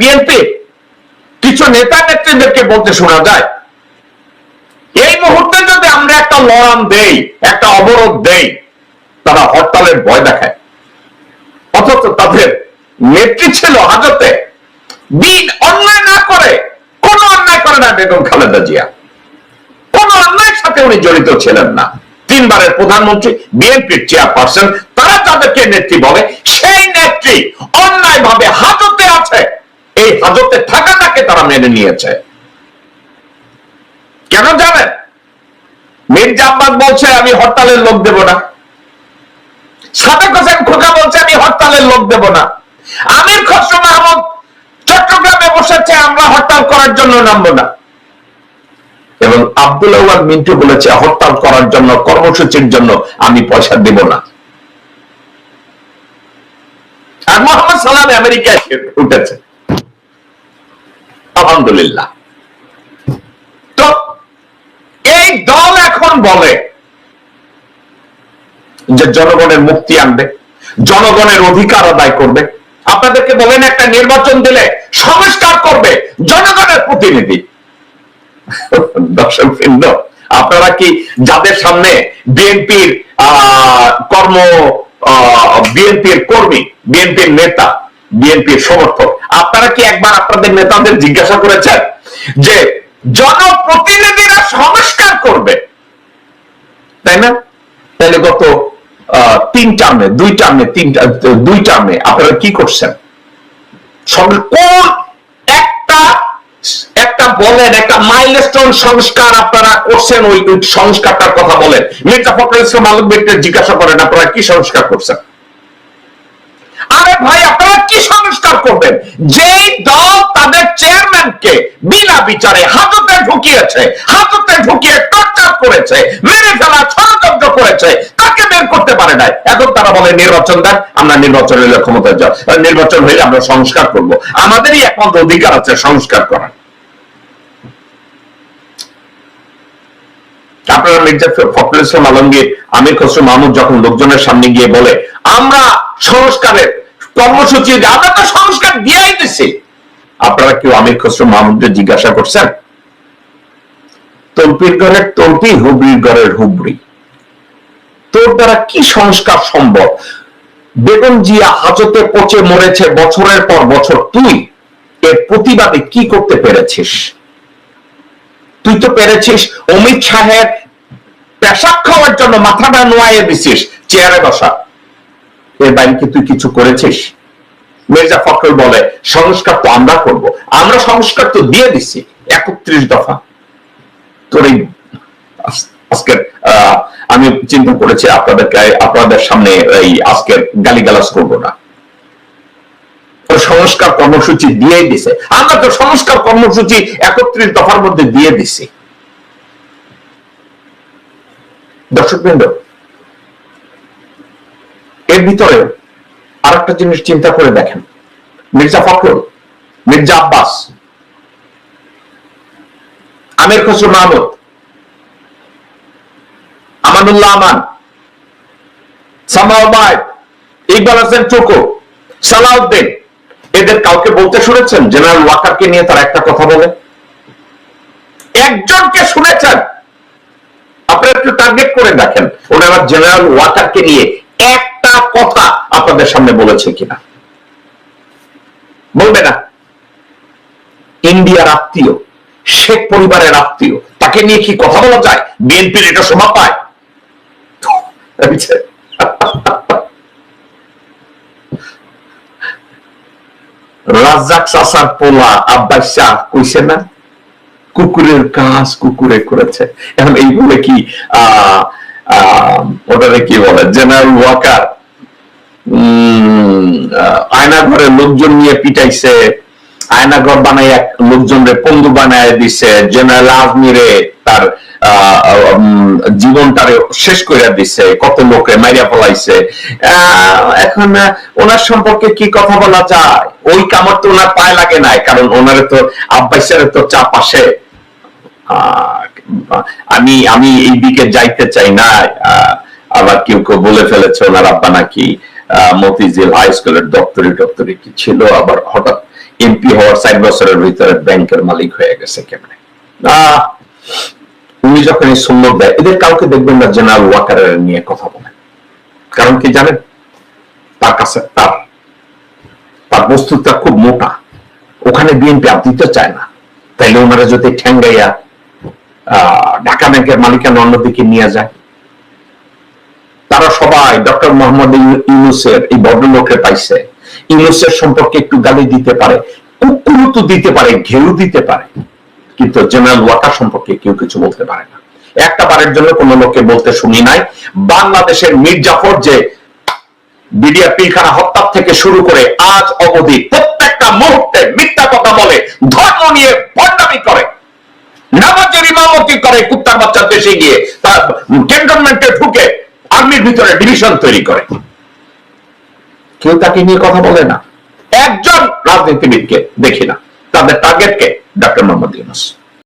BNP, কিছু নেতা নেত্রীদেরকে বলতে শোনা যায়, এই মুহূর্তে যদি আমরা একটা লড়াম দেই, একটা অবরোধ দেই, তারা হরতালের ভয় দেখায়। অথচ তাদের নেত্রী ছিল হাজতে বিন অন্যায় না করে, কোন অন্যায় করে না বেগম খালেদা জিয়া। কোন অন্যায়ের সাথে উনি জড়িত ছিলেন না। তিনবারের প্রধানমন্ত্রী, বিএনপির চেয়ারপারসন, তারা যাদেরকে নেত্রী বলে, সেই নেত্রী অন্যায় ভাবে হাজতে আছে। এই হাজতে থাকাটাকে তারা মেনে নিয়েছে। কেন জানেন? মির্জা আব্বাস বলছে, আমি হরতালের লোক দেব না। সাদেক হোসেন খোকা বলছে, আমি হরতালের লোক দেব না। আমির খসরু মাহমুদ চট্টগ্রামে বসেছে, আমরা হরতাল করার জন্য নামবো না। এবং আব্দুল আওয়াল মিন্টু বলেছে, হরতাল করার জন্য, কর্মসূচির জন্য আমি পয়সা দেব না। আর মোহাম্মদ সালাম আমেরিকায় উঠেছে। আলহামদুলিল্লাহ। তো এই দল এখন বলে যে জনগণের মুক্তি আনবে, জনগণের অধিকার আদায় করবে। আপনাদেরকে বলেন, একটা নির্বাচন দিলে সংস্কার করবে জনগণের প্রতিনিধি। দর্শক বৃন্দ, আপনারা কি যাদের সামনে বিএনপির কর্ম বিএনপির কর্মী, বিএনপির নেতা, বিএনপির সমর্থক আপনারা কি একবার আপনাদের নেতাদের জিজ্ঞাসা করেছেন যে জনপ্রতিনিধিরা সংস্কার করবে? তাই না? তাহলে গত তিন টার্মে, দুই টার্মে, তিন দুই টার্মে আপনারা কি করছেন? কোন একটা একটা বলেন, একটা মাইলস্টোন সংস্কার আপনারা করছেন, ওই সংস্কারটার কথা বলেন। মির্জা ফখরুল ইসলাম জিজ্ঞাসা করেন, আপনারা কি সংস্কার করছেন? আরে ভাই, আপনারা কি সংস্কার করবেন। যেই দল তাদের চেয়ারম্যানকে বিনা বিচারে হাজতে ঢুকিয়েছে হাজতে ঢুকিয়ে টর্চার করেছে, মেরে ফেলা ষড়যন্ত্র করেছে, তাকে বের করতে পারে নাই। এখন তারা বলে, নির্বাচন দেন, আমরা নির্বাচন হইলে ক্ষমতায় যাও। নির্বাচন হইলে আমরা সংস্কার করব। আমাদেরই একমাত্র অধিকার আছে সংস্কার করার। আপনারা মির্জা ফখরুল ইসলাম আলমগীর, আমির খসরু মাহমুদ যখন লোকজনের সামনে গিয়ে বলে, আমরা সংস্কারের কর্মসূচি আমরা তো সংস্কার দিয়েই দিছি আপনারা কেউ আমির খসরু মাহমুদকে জিজ্ঞাসা করছেন? তল্পির ঘরের তল্পি হুবড়ির ঘরের হুবড়ি তোর দ্বারা কি সংস্কার সম্ভব? বেগম জিয়া হাজতে পচে মরেছে বছরের পর বছর। তুই এর প্রতিবাদে কি করতে পেরেছিস? তুই তো পেরেছিস অমিত শাহের পেশাব খাওয়ার জন্য মাথাটা নোয়াইয়ে দিছিস, চেয়ারে বসা। এর বাইরে কি তুই কিছু করেছিস? মির্জা ফখরুল বলে, সংস্কার তো আমরা করব। আমরা সংস্কার তো দিয়ে দিছি, একত্রিশ দফা। তোর এই আজকের আমি চিন্তা করেছি আপনাদেরকে, আপনাদের সামনে এই আজকের গালিগালাজ করব না। সংস্কার কর্মসূচি দিয়েই দিছে। আমরা তো সংস্কার কর্মসূচি একত্রিশ দফার মধ্যে দিয়ে দিছি। দর্শকবৃন্দ এর ভিতরে আর একটা জিনিস চিন্তা করে দেখেন। মির্জা ফখরুল, মির্জা আব্বাস, আমির খসরু মাহমুদ, আমানুল্লাহ আমান সামাউবাই ইকবাল হাসান টুকু সালাউদ্দিন, এদের কাউকে বলতে শুনেছেন? জেনারেল ওয়াকারকে নিয়ে তার একটা কথা বলে। একজনকে শুনেছেন। আপনারা একটু টার্গেট করে দেখেন। ওনারা জেনারেল ওয়াকারকে নিয়ে কথা আপনাদের সামনে বলেছে কিনা? বলবে না। ইন্ডিয়ার আত্মীয় শেখ পরিবারের আত্মীয় তাকে নিয়ে কি কথা বলা যায়? বিএনপির এটা শোভা পায়। রাজ্জাক চাষার পোলা আব্বাস শাহ কইছে না? কুকুরের কাজ কুকুরে করেছে। এখন এই বলে কি আহ আহ, ওটারে কি বলে? জেনারেল ওয়াকার আয়না ঘরে লোকজন নিয়ে পিটাইছে আয়না ঘর বানাই এক লোকজনরে পঙ্গু বানায় দিছে, জেনারেল আজমিরে তার জীবনটারে শেষ করে দিছে, কত লোকে মাইরা ফলাইছে। এখন ওনার সম্পর্কে কি কথা বলা যায়? ওই কামড় তো ওনার পায়ে লাগে নাই, কারণ ওনারে তো আব্বাসের তো চাপ আসে। আমি আমি এই দিকে যাইতে চাই না আবার কেউ কেউ বলে ফেলেছে, ওনার আব্বা নাকি মতিঝিল হাই স্কুলের দপ্তরি টপ্তরি কি ছিল? আবার হঠাৎ এমপি হওয়ার চার বছরের ভিতরে ব্যাংকের মালিক হয়ে গেছে কেমনে? উনি যখন এই সুন্দর দেয় এদের কাউকে দেখবেন না জেনারেল ওয়াকারের নিয়ে কথা বলে কারণ কি জানেন? তার কাছে তার তার বস্তুটা খুব মোটা। ওখানে বিএনপি আর দিতে চায় না। তাইলে ওনারা যদি ঠ্যাঙ্গাইয়া ঢাকা ব্যাংকের মালিকানা অন্যদিকে নিয়ে যায়। সবাই ডক্টর মোহাম্মদ ইউনুসের এই ভদ্রলোকে পাইছে। ইউনুসের সম্পর্কে একটু গালি দিতে পারে কুকুরু তো দিতে পারে ঘেউ দিতে পারে। কিন্তু জেনারেল ওয়াকার সম্পর্কে কেউ কিছু বলতে পারে না। একটা বারের জন্য কোন লোককে বলতে শুনি নাই। বাংলাদেশের মির্জাফর যে বিডিআর পিলখানা হত্যা থেকে শুরু করে আজ অবধি প্রত্যেকটা মুহূর্তে মিথ্যা কথা বলে, ধর্ম নিয়ে ভণ্ডামি করে। নামাজের ইমামতি করে কুত্তার বাচ্চা দেশে গিয়ে তার ভিতরে ডিভিশন তৈরি করে। কেউ তাকে নিয়ে কথা বলে না। একজন রাজনীতিবিদকে দেখি না। তাদের টার্গেটকে ডক্টর মোহাম্মদ ইউনুস।